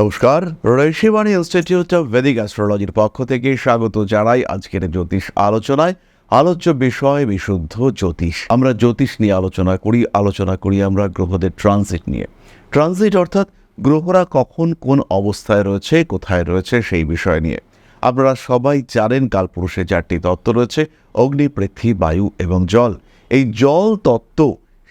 নমস্কার Rishibani institute of Vedic অ্যাস্ট্রোলজির পক্ষ থেকে স্বাগত জানাই আজকের জ্যোতিষ আলোচনায়। আলোচ্য বিষয়, বিশুদ্ধ জ্যোতিষ। আমরা জ্যোতিষ নিয়ে আলোচনা করি আলোচনা করি আমরা গ্রহদের ট্রানজিট নিয়ে। ট্রানজিট অর্থাৎ গ্রহরা কখন কোন অবস্থায় রয়েছে, কোথায় রয়েছে সেই বিষয় নিয়ে। আপনারা সবাই জানেন কালপুরুষে চারটি তত্ত্ব রয়েছে, অগ্নি, পৃথ্বী, বায়ু এবং জল। এই জল তত্ত্ব,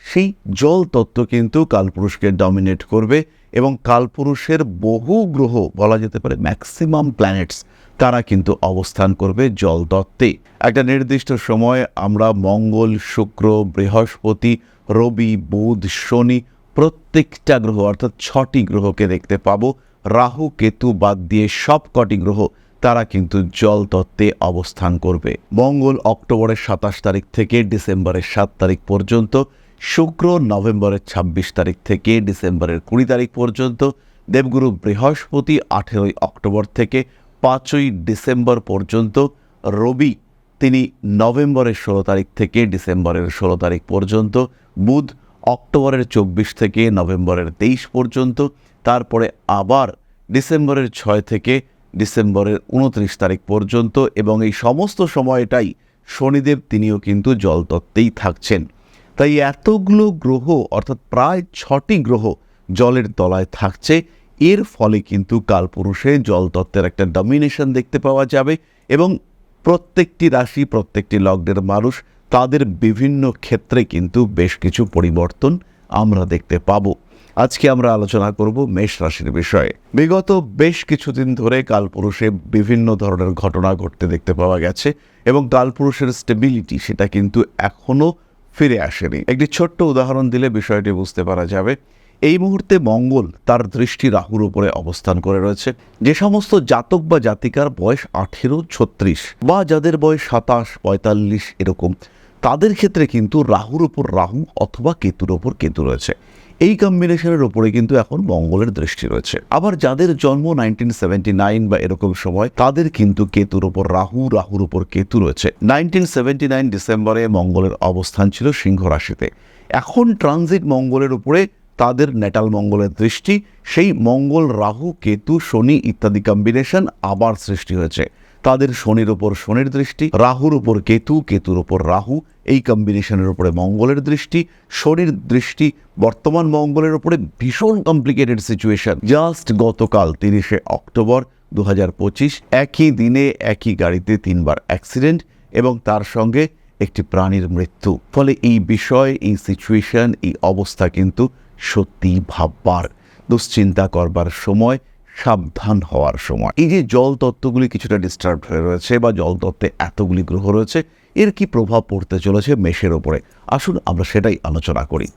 সেই জল তত্ত্ব কিন্তু কালপুরুষকে ডমিনেট করবে এবং কালপুরুষের বহু গ্রহ বলা যেতে পারে ম্যাক্সিমাম প্ল্যানেটস তারা কিন্তু অবস্থান করবে জল তত্ত্বে একটা নির্দিষ্ট সময় আমরা মঙ্গল, শুক্র, বৃহস্পতি, রবি, বুধ, শনি প্রত্যেকটা গ্রহ, অর্থাৎ ছটি গ্রহকে দেখতে পাবো। রাহু, কেতু বাদ দিয়ে সব কটি গ্রহ, তারা কিন্তু জল তত্ত্বে অবস্থান করবে। মঙ্গল অক্টোবরের সাতাশ তারিখ থেকে ডিসেম্বরের সাত তারিখ পর্যন্ত শুক্র নভেম্বরের ২৬ তারিখ থেকে ডিসেম্বরের কুড়ি তারিখ পর্যন্ত, দেবগুরু বৃহস্পতি আঠেরোই অক্টোবর থেকে পাঁচই ডিসেম্বর পর্যন্ত, রবি তিনি নভেম্বরের ষোলো তারিখ থেকে ডিসেম্বরের ষোলো তারিখ পর্যন্ত, বুধ অক্টোবরের চব্বিশ থেকে নভেম্বরের তেইশ পর্যন্ত, তারপরে আবার ডিসেম্বরের ছয় থেকে ডিসেম্বরের উনত্রিশ তারিখ পর্যন্ত এবং এই সমস্ত সময়টাই শনিদেব তিনিও কিন্তু জলতত্ত্বেই থাকছেন। তাই এতগুলো গ্রহ, অর্থাৎ প্রায় ছটি গ্রহ জলের তলায় থাকছে। এর ফলে কিন্তু কালপুরুষে জলতত্ত্বের একটা ডমিনেশন দেখতে পাওয়া যাবে এবং প্রত্যেকটি রাশি, প্রত্যেকটি লগ্নের মানুষ তাদের বিভিন্ন ক্ষেত্রে কিন্তু বেশ কিছু পরিবর্তন আমরা দেখতে পাবো। আজকে আমরা আলোচনা করব মেষ রাশির বিষয়ে। বিগত বেশ কিছুদিন ধরে কালপুরুষে বিভিন্ন ধরনের ঘটনা ঘটতে দেখতে পাওয়া গেছে এবং কালপুরুষের স্টেবিলিটি সেটা কিন্তু এখনও ফিরে আসেনি। একটি ছোট্ট উদাহরণ দিলে বিষয়টি বুঝতে পারা যাবে। এই মুহূর্তে মঙ্গল তার দৃষ্টি রাহুর উপরে অবস্থান করে রয়েছে। যে সমস্ত জাতক বা জাতিকার বয়স আঠেরো, ছত্রিশ বা যাদের বয়স সাতাশ, পঁয়তাল্লিশ এরকম, তাদের ক্ষেত্রে কিন্তু রাহুর ওপর রাহু অথবা কেতুর ওপর কেতু রয়েছে। এই কম্বিনেশনের ওপরে কিন্তু এখন মঙ্গলের দৃষ্টি রয়েছে। আবার যাদের জন্ম নাইনটিন নাইন বা এরকম সময়, তাদের কিন্তু কেতুর ওপর রাহু, রাহুর ওপর কেতু রয়েছে। নাইনটিন নাইন ডিসেম্বরে মঙ্গলের অবস্থান ছিল সিংহ রাশিতে। এখন ট্রানজিট মঙ্গলের উপরে তাদের নেটাল মঙ্গলের দৃষ্টি, সেই মঙ্গল, রাহু, কেতু, শনি ইত্যাদি কম্বিনেশন আবার সৃষ্টি হয়েছে। তাদের শনির ওপর শনির দৃষ্টি, রাহুর উপর কেতু, কেতুর ওপর রাহু, এই কম্বিনেশনের উপরে মঙ্গলের দৃষ্টি, শনির দৃষ্টি, বর্তমান মঙ্গলের উপরে ভীষণ কমপ্লিকেটেড সিচুয়েশন জাস্ট গতকাল তিরিশে অক্টোবর দু হাজার পঁচিশ, একই দিনে একই গাড়িতে তিনবার অ্যাক্সিডেন্ট এবং তার সঙ্গে একটি প্রাণীর মৃত্যু। ফলে এই বিষয়, এই সিচুয়েশন এই অবস্থা কিন্তু সত্যি ভাববার, দুশ্চিন্তা করবার সময় সাবধান হওয়ার সময়। এই যে জল তত্ত্বগুলি কিছুটা ডিস্টার্ব হয়ে রয়েছে বা জল তত্ত্বে এতগুলি গ্রহ রয়েছে, এর কি প্রভাব পড়তে চলেছে মেষের ওপরে? আসুন আমরা সেটাই আলোচনা করি।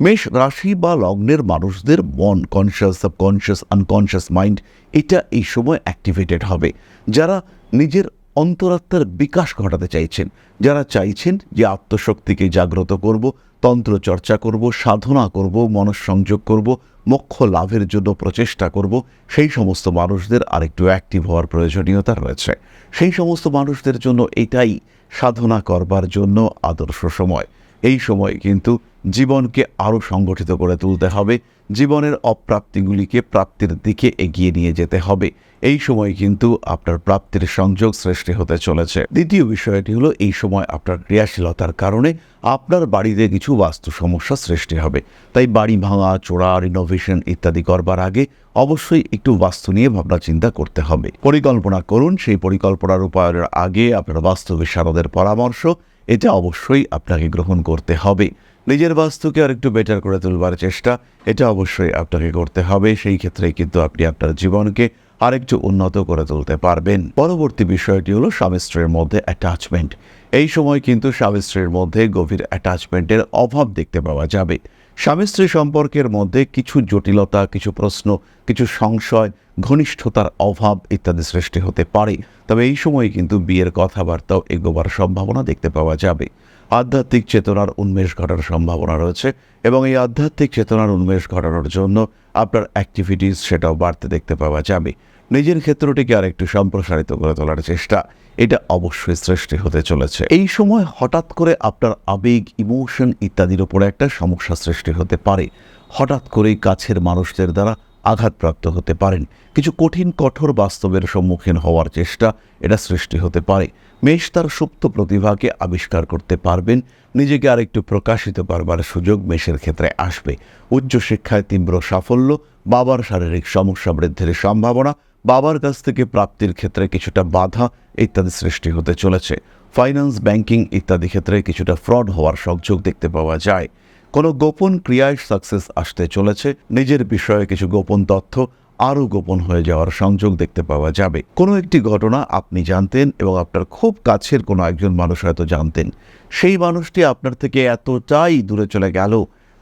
মেষ রাশি বা লগ্নের মানুষদের মন কনসিয়াস সাবকনসিয়াস আনকনসিয়াস মাইন্ড এটা এই সময় অ্যাক্টিভেটেড হবে। যারা নিজের অন্তরাত্মার বিকাশ ঘটাতে চাইছেন। যারা চাইছেন যে আত্মশক্তিকে জাগ্রত করব, তন্ত্র চর্চা করব, সাধনা করব, মনঃসংযোগ করব, মোক্ষ লাভের জন্য প্রচেষ্টা করব, সেই সমস্ত মানুষদের আরেকটু অ্যাক্টিভ হওয়ার প্রয়োজনীয়তা রয়েছে। সেই সমস্ত মানুষদের জন্য এটাই সাধনা করবার জন্য আদর্শ সময়। এই সময় কিন্তু জীবনকে আরও সংগঠিত করে তুলতে হবে। জীবনের অপ্রাপ্তিগুলিকে প্রাপ্তির দিকে এগিয়ে নিয়ে যেতে হবে। এই সময় কিন্তু আপনার প্রাপ্তির সংযোগ সৃষ্টি হতে চলেছে। দ্বিতীয় বিষয়টি হলো, এই সময় আপনার ক্রিয়াশীলতার কারণে আপনার বাড়িতে কিছু বাস্তু সমস্যা সৃষ্টি হবে। তাই বাড়ি ভাঙা, চোরা রিনোভেশন ইত্যাদি করবার আগে অবশ্যই একটু বাস্তু নিয়ে ভাবনা চিন্তা করতে হবে। পরিকল্পনা করুন, সেই পরিকল্পনা রূপায়ণের আগে আপনার বাস্তু বিশারদের পরামর্শ, এটা অবশ্যই আপনাকে গ্রহণ করতে হবে। নিজের বাস্তুকে আর একটু বেটার করে তুলবার চেষ্টা, এটা অবশ্যই আপনাকে করতে হবে। সেই ক্ষেত্রে কিন্তু আপনি আপনার জীবনকে আরেকটু উন্নত করে তুলতে পারবেন। পরবর্তী বিষয়টি হলো স্বামী স্ত্রীর মধ্যে অ্যাটাচমেন্ট এই সময় কিন্তু স্বামী স্ত্রীর মধ্যে গভীর অ্যাটাচমেন্টের অভাব দেখতে পাওয়া যাবে। স্বামী স্ত্রী সম্পর্কের মধ্যে কিছু জটিলতা, কিছু প্রশ্ন, কিছু সংশয়, ঘনিষ্ঠতার অভাব ইত্যাদি সৃষ্টি হতে পারে। তবে এই সময় কিন্তু বিয়ের কথাবার্তাও এগোবার সম্ভাবনা দেখতে পাওয়া যাবে। আধ্যাত্মিক চেতনার উন্মেষ ঘটার সম্ভাবনা রয়েছে এবং এই আধ্যাত্মিক চেতনার উন্মেষ ঘটানোর জন্য আপনার অ্যাক্টিভিটিস সেটাও বাড়তে দেখতে পাওয়া যাবে। নিজের ক্ষেত্রটিকে আর একটু সম্প্রসারিত করে তোলার চেষ্টা, এটা অবশ্যই সৃষ্টি হতে চলেছে। এই সময় হঠাৎ করে আপনার আবেগ ইমোশন ইত্যাদির উপরে একটা সমস্যা সৃষ্টি হতে পারে। হঠাৎ করেই কাছের মানুষদের দ্বারা আঘাতপ্রাপ্ত হতে পারেন। কিছু কঠিন, কঠোর বাস্তবের সম্মুখীন হওয়ার চেষ্টা এটা সৃষ্টি হতে পারে। মেষ তার সুপ্ত প্রতিভাকে আবিষ্কার করতে পারবেন, নিজেকে আরেকটু প্রকাশিত করবার সুযোগ মেষের ক্ষেত্রে আসবে। উচ্চশিক্ষায় তীব্র সাফল্য, বাবার শারীরিক সমস্যা বৃদ্ধির সম্ভাবনা, বাবার কাছ থেকে প্রাপ্তির ক্ষেত্রে কিছুটা বাধা ইত্যাদি সৃষ্টি হতে চলেছে। ফাইন্যান্স, ব্যাংকিং ইত্যাদি ক্ষেত্রে কিছুটা ফ্রড হওয়ার সংযোগ দেখতে পাওয়া যায়। কোনো গোপন ক্রিয়ায় সাকসেস আসতে চলেছে, নিজের বিষয়ে কিছু গোপন তথ্য আরও গোপন হয়ে যাওয়ার সংযোগ দেখতে পাওয়া যাবে। কোনো একটি ঘটনা আপনি জানতেন এবং আপনার খুব কাছের কোনো একজন মানুষ হয়তো জানতেন। সেই মানুষটি আপনার থেকে এতটাই দূরে চলে গেল,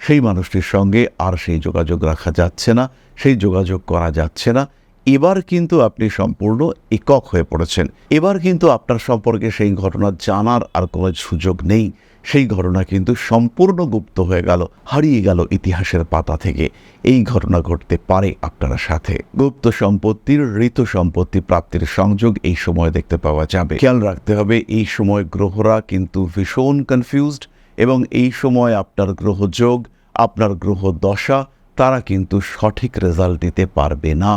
সেই মানুষটির সঙ্গে আর সেই যোগাযোগ রাখা যাচ্ছে না, সেই যোগাযোগ করা যাচ্ছে না। এবার কিন্তু আপনি সম্পূর্ণ একক হয়ে পড়েছেন। এবার কিন্তু আপনার সম্পর্কে সেই ঘটনা জানার আর কোনো সুযোগ নেই। সেই ঘটনা কিন্তু সম্পূর্ণ গুপ্ত হয়ে গেল, হারিয়ে গেল ইতিহাসের পাতা থেকে। এই ঘটনা ঘটতে পারে আপনার সাথে। গুপ্ত সম্পত্তির, ঋত সম্পত্তি প্রাপ্তির সংযোগ এই সময় দেখতে পাওয়া যাবে। খেয়াল রাখতে হবে, এই সময় গ্রহরা কিন্তু ভীষণ কনফিউজড এবং এই সময় আপনার গ্রহযোগ আপনার গ্রহ দশা, তারা কিন্তু সঠিক রেজাল্ট দিতে পারবে না।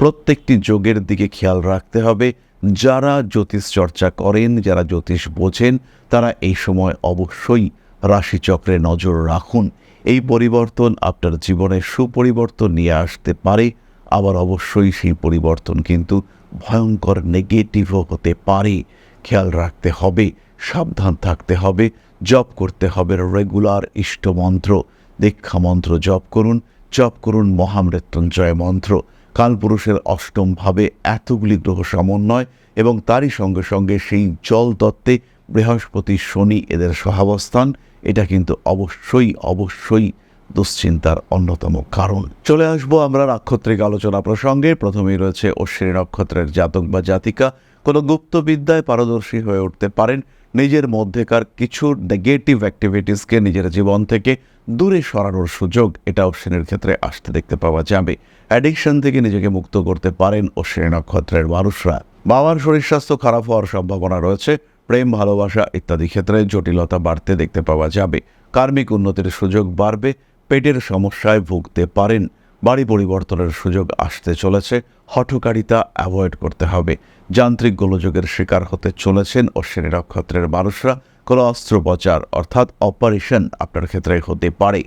প্রত্যেকটি যোগের দিকে খেয়াল রাখতে হবে যারা জ্যোতিষ চর্চা করেন, যারা জ্যোতিষ বোঝেন, তারা এই সময় অবশ্যই রাশিচক্রে নজর রাখুন। এই পরিবর্তন আপনার জীবনে সুপরিবর্তন নিয়ে আসতে পারে। আবার অবশ্যই সেই পরিবর্তন কিন্তু ভয়ঙ্কর নেগেটিভও হতে পারে। খেয়াল রাখতে হবে, সাবধান থাকতে হবে, জপ করতে হবে, রেগুলার ইষ্টমন্ত্র দীক্ষা মন্ত্র জপ করুন জপ করুন মহামৃত্যুঞ্জয় মন্ত্র। কালপুরুষের অষ্টম ভাবে এতগুলি গ্রহ সমন্বয় এবং তারই সঙ্গে সঙ্গে সেই জল তত্ত্বে বৃহস্পতি শনি এদের সহাবস্থান, এটা কিন্তু অবশ্যই অবশ্যই দুশ্চিন্তার অন্যতম কারণ। চলে আসব আমরা নাক্ষত্রিক আলোচনা প্রসঙ্গে। প্রথমেই রয়েছে অশ্বিনী নক্ষত্রের জাতক বা জাতিকা। কোনো গুপ্তবিদ্যায় পারদর্শী হয়ে উঠতে পারেন। নিজের মধ্যেকার কিছু নেগেটিভ অ্যাক্টিভিটিসকে নিজের জীবন থেকে দূরে সরানোর সুযোগ এটা অশ্বিনীর ক্ষেত্রে আসতে দেখতে পাওয়া যাবে। অ্যাডিকশন থেকে নিজেকে মুক্ত করতে পারেন ও অশ্বিনী নক্ষত্রের মানুষরা। বাবার শরীর স্বাস্থ্য খারাপ হওয়ার সম্ভাবনা রয়েছে, প্রেম, ভালোবাসা ইত্যাদি ক্ষেত্রে জটিলতা বাড়তে দেখতে পাওয়া যাবে। কার্মিক উন্নতির সুযোগ বাড়বে, পেটের সমস্যায় ভুগতে পারেন। বাড়ি পরিবর্তনের সুযোগ আসতে চলেছে, হঠকারিতা অ্যাভয়েড করতে হবে। যান্ত্রিক গোলযোগের শিকার হতে চলেছেন অশ্বিনী নক্ষত্রের মানুষরা। কোনো অস্ত্রোপচার অর্থাৎ অপারেশন আপনার ক্ষেত্রে হতে পারে।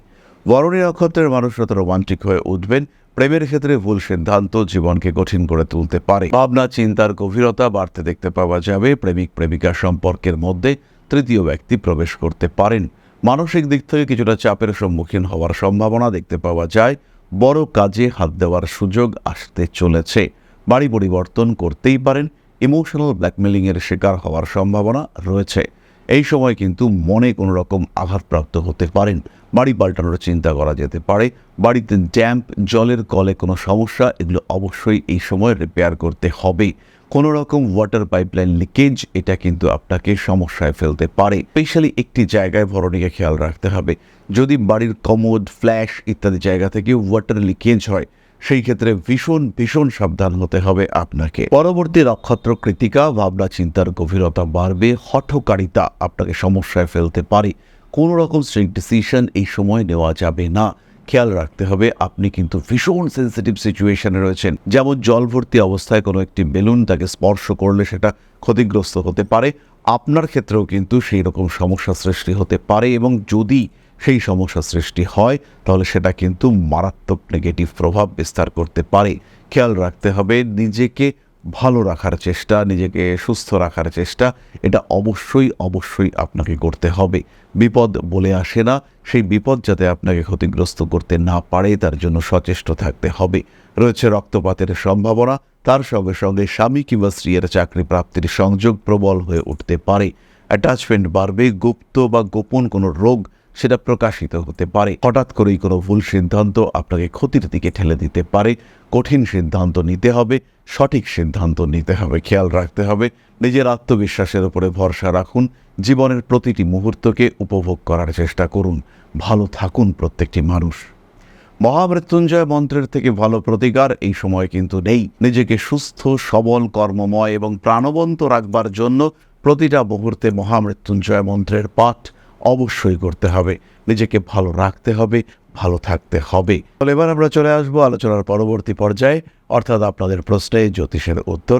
বরণী নক্ষত্রের মানুষরা তো রোমান্টিক হয়ে উঠবেন প্রেমের ক্ষেত্রে ভুল সিদ্ধান্ত জীবনকে কঠিন করে তুলতে পারে। ভাবনা, চিন্তার গভীরতা বাড়তে দেখতে পাওয়া যাবে। প্রেমিক, প্রেমিকা সম্পর্কের মধ্যে তৃতীয় ব্যক্তি প্রবেশ করতে পারেন। মানসিক দিক থেকে কিছুটা চাপের সম্মুখীন হওয়ার সম্ভাবনা দেখতে পাওয়া যায়। বড় কাজে হাত দেওয়ার সুযোগ আসতে চলেছে। বাড়ি পরিবর্তন করতেই পারেন। ইমোশনাল ব্ল্যাকমেলিংয়ের শিকার হওয়ার সম্ভাবনা রয়েছে। এই সময় কিন্তু মনে কোনো রকম আঘাতপ্রাপ্ত হতে পারেন। বাড়ি পাল্টানোর চিন্তা করা যেতে পারে। বাড়িতে ড্যাম্প, জলের কলে কোনো সমস্যা, এগুলো অবশ্যই এই সময় রিপেয়ার করতে হবে। কোনো রকম ওয়াটার পাইপলাইন লিকেজ এটা কিন্তু আপনাকে সমস্যায় ফেলতে পারে। স্পেশালি একটি জায়গায় ভরণীকে খেয়াল রাখতে হবে। যদি বাড়ির কমোড ফ্ল্যাশ ইত্যাদি জায়গা থেকে ওয়াটার লিকেজ হয়, সেই ক্ষেত্রে ভীষণ ভীষণ সাবধান হতে হবে আপনাকে। পরবর্তী নক্ষত্র কৃতিকা ভাবনা চিন্তার গভীরতা বাড়বে, হঠকারিতা আপনাকে সমস্যায় ফেলতে পারে। কোনো রকম ডিসিশন এই সময় নেওয়া যাবে না। খেয়াল রাখতে হবে, আপনি কিন্তু ভীষণ সেন্সিটিভ সিচুয়েশনে রয়েছেন। যেমন জল ভর্তি অবস্থায় কোনো একটি বেলুন তাকে স্পর্শ করলে সেটা ক্ষতিগ্রস্ত হতে পারে। আপনার ক্ষেত্রেও কিন্তু সেই রকম সমস্যা সৃষ্টি হতে পারে এবং যদি সেই সমস্যা সৃষ্টি হয়, তাহলে সেটা কিন্তু মারাত্মক নেগেটিভ প্রভাব বিস্তার করতে পারে। খেয়াল রাখতে হবে, নিজেকে ভালো রাখার চেষ্টা, নিজেকে সুস্থ রাখার চেষ্টা, এটা অবশ্যই অবশ্যই আপনাকে করতে হবে। বিপদ বলে আসে না, সেই বিপদ যাতে আপনাকে ক্ষতিগ্রস্ত করতে না পারে, তার জন্য সচেষ্ট থাকতে হবে। রয়েছে রক্তপাতের সম্ভাবনা, তার সঙ্গে সঙ্গে স্বামী কিংবা স্ত্রীর চাকরি প্রাপ্তির সংযোগ প্রবল হয়ে উঠতে পারে। অ্যাটাচমেন্ট বাড়বে, গুপ্ত বা গোপন কোনো রোগ সেটা প্রকাশিত হতে পারে। হঠাৎ করেই কোনো ভুল সিদ্ধান্ত আপনাকে ক্ষতির দিকে ঠেলে দিতে পারে। কঠিন সিদ্ধান্ত নিতে হবে, সঠিক সিদ্ধান্ত নিতে হবে, খেয়াল রাখতে হবে, নিজের আত্মবিশ্বাসের উপরে ভরসা রাখুন, জীবনের প্রতিটি মুহূর্তকে উপভোগ করার চেষ্টা করুন, ভালো থাকুন প্রত্যেকটি মানুষ। মহামৃত্যুঞ্জয় মন্ত্রের থেকে ভালো প্রতিকার এই সময় কিন্তু নেই। নিজেকে সুস্থ, সবল, কর্মময় এবং প্রাণবন্ত রাখবার জন্য প্রতিটা মুহূর্তে মহামৃত্যুঞ্জয় মন্ত্রের পাঠ অবশ্যই করতে হবে। নিজেকে ভালো রাখতে হবে ভালো থাকতে হবে। তাহলে এবার আমরা চলে আসব আলোচনার পরবর্তী পর্যায়ে। অর্থাৎ আপনাদের প্রশ্নে জ্যোতিষের উত্তর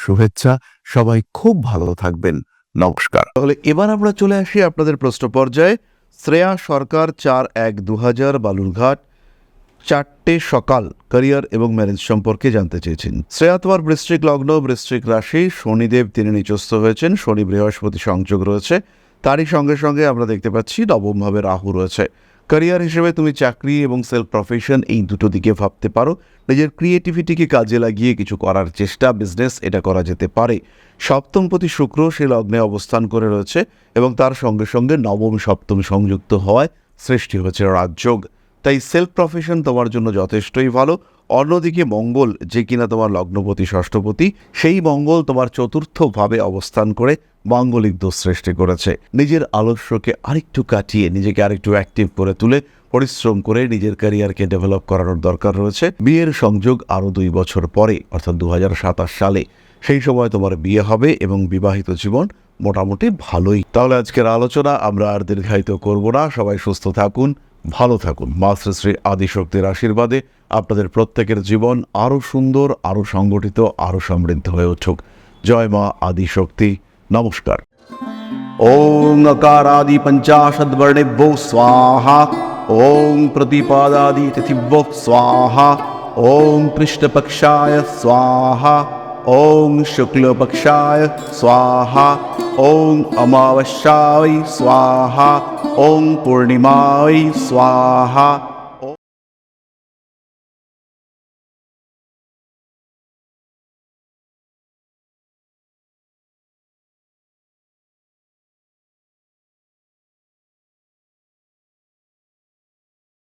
শুভেচ্ছা। সবাই খুব ভালো থাকবেন। নমস্কার। তাহলে এবার আমরা চলে আসি আপনাদের প্রশ্ন পর্যায়ে। শ্রেয়া সরকার চার এক দু হাজার বালুরঘাট চারটে সকাল ক্যারিয়ার এবং ম্যারেজ সম্পর্কে জানতে চেয়েছেন। শ্রেয়া তোমার বৃশ্চিক লগ্ন, বৃশ্চিক রাশি, শনিদেব তিনি নিচস্থ হয়েছেন, শনি বৃহস্পতি সংযোগ রয়েছে। তারই সঙ্গে সঙ্গে আমরা দেখতে পাচ্ছি নবমভাবে রাহু রয়েছে। ক্যারিয়ার হিসেবে তুমি চাকরি এবং সেলফ প্রফেশন এই দুটো দিকে ভাবতে পারো। নিজের ক্রিয়েটিভিটিকে কাজে লাগিয়ে কিছু করার চেষ্টা বিজনেস এটা করা যেতে পারে। সপ্তম প্রতি শুক্র সে লগ্নে অবস্থান করে রয়েছে এবং তার সঙ্গে সঙ্গে নবম, সপ্তম সংযুক্ত হওয়ায় সৃষ্টি হয়েছে রাজযোগ। তাই সেলফ প্রফেশন তোমার জন্য যথেষ্টই ভালো। অন্যদিকে মঙ্গল যে কিনা তোমার লগ্নপতি, ষষ্ঠপতি, সেই মঙ্গল তোমার চতুর্থভাবে অবস্থান করে মাঙ্গলিক দোষ সৃষ্টি করেছে। নিজের আলস্যকে আরেকটু কাটিয়ে, নিজেকে আরেকটু অ্যাক্টিভ করে তুলে, পরিশ্রম করে নিজের ক্যারিয়ারকে ডেভেলপ করানোর দরকার রয়েছে। বিয়ের সংযোগ আরও দুই বছর পরে, অর্থাৎ দু হাজার সাতাশ সালে, সেই সময় তোমার বিয়ে হবে এবং বিবাহিত জীবন মোটামুটি ভালোই। তাহলে আজকের আলোচনা আমরা আর দীর্ঘায়িত করব না। সবাই সুস্থ থাকুন, ভালো থাকুন। মা শ্রী শ্রী আদিশক্তির আশীর্বাদে আপনাদের প্রত্যেকের জীবন আরও সুন্দর, আরও সংগঠিত, আরও সমৃদ্ধ হয়ে উঠুক। জয় মা আদিশক্তি। নমস্কার। ওং আকার আদি পঞ্চাশদ বর্ণেভ্যো স্বাহা। ওং প্রতিপাদাদি তিথিভ্যো স্বাহা। ওং কৃষ্ণপক্ষায় স্বাহা। ওং শুক্লপক্ষায় স্বাহা। ওং অমাবস্যায় স্বাহা। ওং পূর্ণিমায় স্বাহা।